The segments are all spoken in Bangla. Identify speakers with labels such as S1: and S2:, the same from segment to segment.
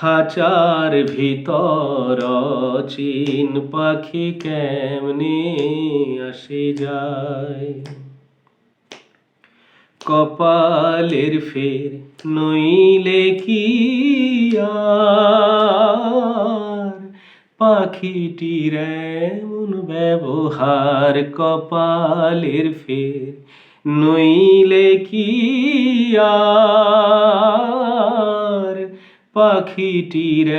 S1: খাঁচার ভিতর চিন পাখি কেমনে আসে যায়? কপালের ফের নইলে কি আর? পাখিটির এমন ব্যবহার কপালের ফের নইলে কি আর? পাখিটির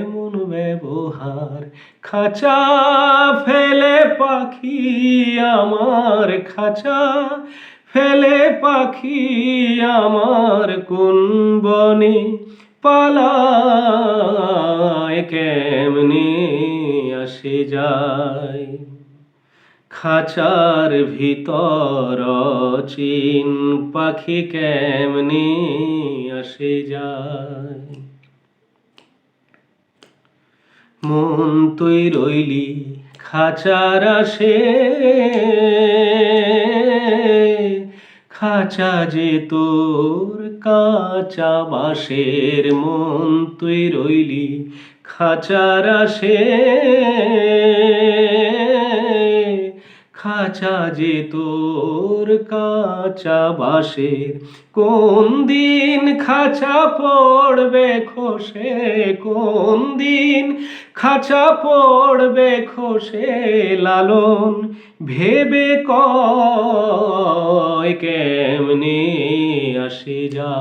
S1: এমন ব্যবহার। খাঁচা ফেলে পাখি আমার খাঁচা। ফেলে পাখি আমার কোন বনে পালায়, কেমনে আসে যায়। খাঁচার ভিতর চিন পাখি কেমনে আসে যায়? মন তুই রইলি খাঁচার আসে, খাঁচা যে তোর কাঁচা বাঁশের মন তুই রইলি খাঁচার আসে। খাঁচা যে তোর কাঁচা বাঁশের, কোন দিন খাঁচা পড়বে খসে, কোন দিন খাঁচা পড়বে খসে লালন? ভেবে কয় কেমনে আসে যা?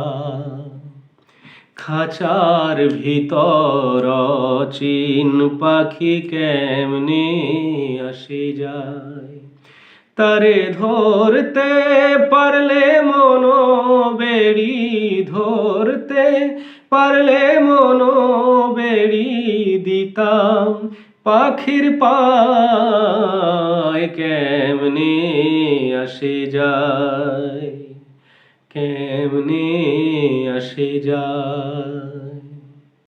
S1: খাঁচার ভিতর চিন পাখি কেমনে আসে যায়? তারে ধরতে পারলে মন বেড়ি ধরতে পারলে মন বেড়ি দিতাম। পাখির পায় কেমনে আসে যায়? কেমনে আসে যায়?